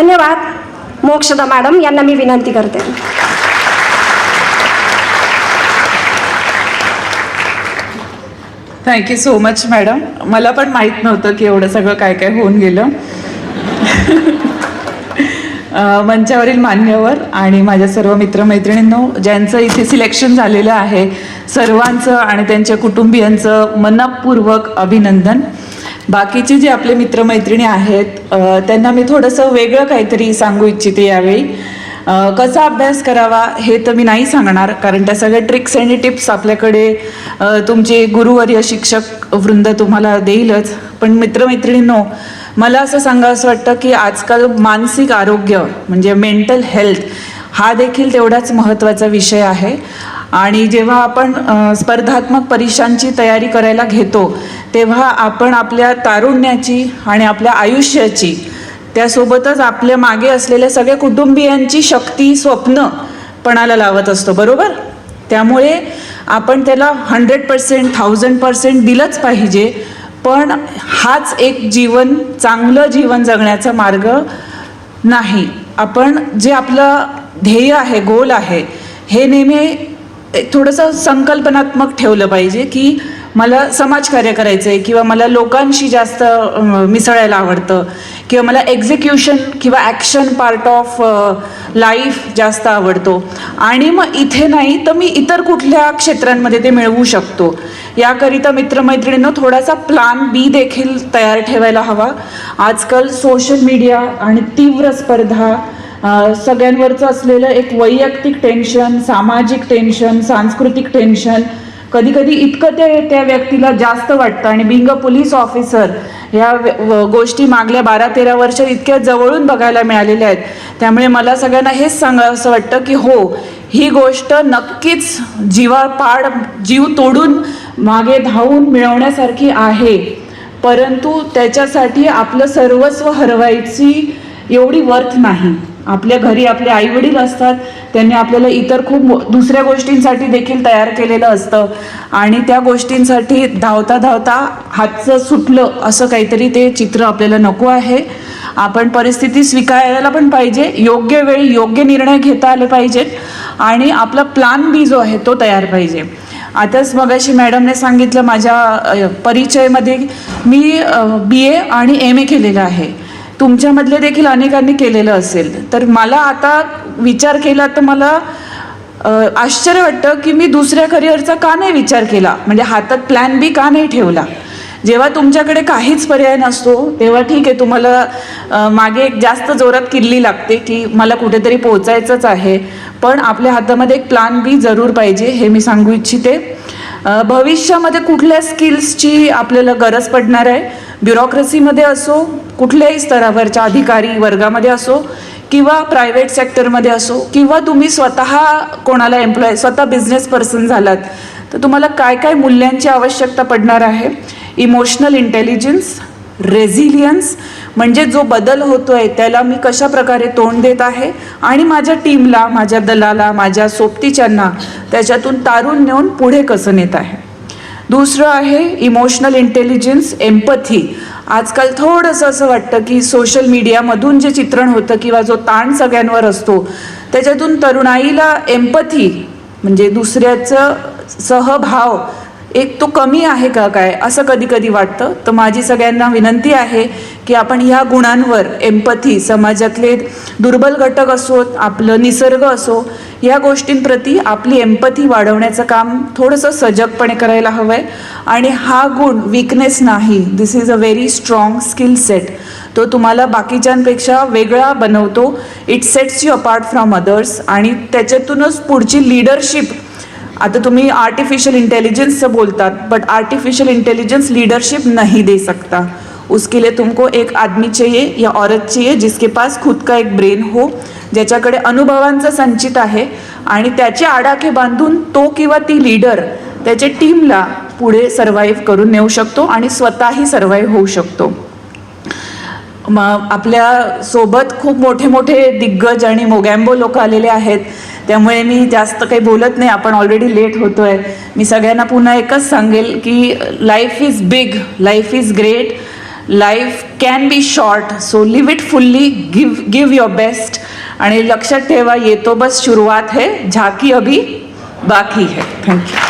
धन्यवाद. मोक्षदा मॅडम यांना मी विनंती करते. थँक्यू सो मच मॅडम मला पण माहीत नव्हतं की एवढं सगळं काय काय होऊन गेलं. मंचावरील मान्यवर आणि माझ्या सर्व मित्रमैत्रिणींनो ज्यांचं इथे सिलेक्शन झालेलं आहे सर्वांचं आणि त्यांच्या कुटुंबियांचं मनपूर्वक अभिनंदन. बाकीचे जे आपले मित्रमैत्रिणी आहेत त्यांना मी थोडंसं वेगळं काहीतरी सांगू इच्छिते यावेळी. कसा अभ्यास करावा हे तर मी नाही सांगणार कारण त्या सगळ्या ट्रिक्स आणि टिप्स आपल्याकडे तुमचे गुरुवर्य शिक्षक वृंद तुम्हाला देईलच. पण मित्रमैत्रिणींनो मला असं सांगावं वाटतं की आजकाल मानसिक आरोग्य म्हणजे मेंटल हेल्थ हा देखील तेवढाच महत्त्वाचा विषय आहे. आणि जेव्हा आपण स्पर्धात्मक परीक्षांची तयारी करायला घेतो तेव्हा आपण आपल्या तारुण्याची आणि आपल्या आयुष्याची त्यासोबतच आपल्या मागे असलेल्या सगळ्या कुटुंबियांची शक्ती स्वप्न पणाला लावत असतो बरोबर? त्यामुळे आपण त्याला हंड्रेड पर्सेंट थाउजंड पर्सेंट दिलंच पाहिजे पण हाच एक जीवन चांगलं जीवन जगण्याचा मार्ग नाही. आपण जे आपलं ध्येय आहे गोल आहे हे नेहमी थोडंसं संकल्पनात्मक ठेवलं पाहिजे की मला समाजकार्य करायचं आहे किंवा मला लोकांशी जास्त मिसळायला आवडतं किंवा मला एक्झिक्युशन किंवा ॲक्शन पार्ट ऑफ लाईफ जास्त आवडतो. आणि मग इथे नाही तर मी इतर कुठल्या क्षेत्रांमध्ये ते मिळवू शकतो. याकरिता मित्रमैत्रिणींना थोडासा प्लान बी देखील तयार ठेवायला हवा. आजकाल सोशल मीडिया आणि तीव्र स्पर्धा सगळ्यांवरचं असलेलं एक वैयक्तिक टेन्शन सामाजिक टेन्शन सांस्कृतिक टेन्शन कधी कधी इतकं ते त्या व्यक्तीला जास्त वाटतं. आणि बिंग पोलीस ऑफिसर ह्या व- गोष्टी मागल्या बारा तेरा वर्षात इतक्या जवळून बघायला मिळालेल्या आहेत. त्यामुळे मला सगळ्यांना हेच सांगावं असं वाटतं की हो ही गोष्ट नक्कीच जीवापाड जीव तोडून मागे धावून मिळवण्यासारखी आहे. परंतु त्याच्यासाठी आपलं सर्वस्व हरवायची एवढी वर्थ नाही. आपल्या घरी आपले आई वडील असतात त्यांनी आपल्याला इतर खूप दुसऱ्या गोष्टींसाठी देखील तयार केलेलं असतं. आणि त्या गोष्टींसाठी धावता धावता हातचं सुटलं असं काहीतरी ते चित्र आपल्याला नको आहे. आपण परिस्थिती स्वीकारायला पण पाहिजे योग्य वेळी योग्य निर्णय घेता आले पाहिजेत आणि आपला प्लान बी जो आहे तो तयार पाहिजे. आताच मगाशी मॅडमने सांगितलं माझ्या परिचयमध्ये मी बी ए आणि एम ए केलेलं आहे. तुमच्यामधले देखील अनेकांनी केलेलं असेल. तर मला आता विचार केला तर मला आश्चर्य वाटतं की मी दुसऱ्या करिअरचा का नाही विचार केला? म्हणजे हातात प्लॅन बी का नाही ठेवला? जेव्हा तुमच्याकडे काहीच पर्याय नसतो तेव्हा ठीक आहे तुम्हाला मागे एक जास्त जोरात किल्ली लागते की मला कुठेतरी पोहोचायचंच आहे. पण आपल्या हातामध्ये एक प्लॅन बी जरूर पाहिजे हे मी सांगू इच्छिते. भविष्यामध्ये कुठल्या स्किल्सची आपल्याला गरज पडणार आहे? ब्युरोक्रेसीमध्ये असो कुठल्याही स्तरावरच्या अधिकारी वर्गामध्ये असो किंवा प्रायव्हेट सेक्टरमध्ये असो किंवा तुम्ही स्वतः कोणाला एम्प्लॉय स्वतः बिझनेस पर्सन झालात तर तुम्हाला काय काय मूल्यांची आवश्यकता पडणार आहे? इमोशनल इंटेलिजन्स रेझिलियन्स म्हणजे जो बदल होतो आहे त्याला मी कशा प्रकारे तोंड देत आहे? आणि माझ्या टीमला माझ्या दलाला माझ्या सोबतीच्यांना त्याच्यातून तारून नेऊन पुढे कसं नेत आहे? दुसरं आहे इमोशनल इंटेलिजन्स एम्पथी आजकाल थोडंसं असं वाटतं की सोशल मीडियामधून जे चित्रण होतं किंवा जो ताण सगळ्यांवर असतो त्याच्यातून तरुणाईला एम्पथी म्हणजे दुसऱ्याचं सहभाव एक तो कमी आहे का काय? असं कधी कधी वाटतं. तर माझी सगळ्यांना विनंती आहे की आपण ह्या गुणांवर एम्पथी समाजातले दुर्बल घटक असोत आपलं निसर्ग असो या गोष्टींप्रती आपली एम्पथी वाढवण्याचं काम थोडंसं सजगपणे करायला हवं आहे आणि हा गुण विकनेस नाही. This is a very strong skill set तो तुम्हाला बाकीच्यांपेक्षा वेगळा बनवतो. It sets you apart from others आणि त्याच्यातूनच पुढची लीडरशिप आता तुम्ही आर्टिफिशियल इंटेलिजेंसचं बोलतात बट आर्टिफिशियल इंटेलिजेंस लीडरशिप नहीं दे सकता। उसके लिए तुमको एक आदमी चाहिए या औरत चाहिए जिसके पास खुद का एक ब्रेन हो ज्याच्याकडे अनुभवांचं संचित आहे आणि त्याचे आडाखे बांधून तो किंवा ती लीडर त्याच्या टीमला पुढे सर्वाईव्ह करून नेऊ शकतो आणि स्वतःही सर्वाईव्ह होऊ शकतो. मग आपल्यासोबत खूप मोठे मोठे दिग्गज आणि मोगॅम्बो लोक आलेले आहेत. त्यामुळे मी जास्त काही बोलत नाही. आपण ऑलरेडी लेट होतोय. मी सगळ्यांना पुन्हा एकच सांगेल की life is big life is great life can be short so live it fully give give your best आणि लक्षात ठेवा येतो बस सुरुवात है झाकी अभी बाकी है. थँक्यू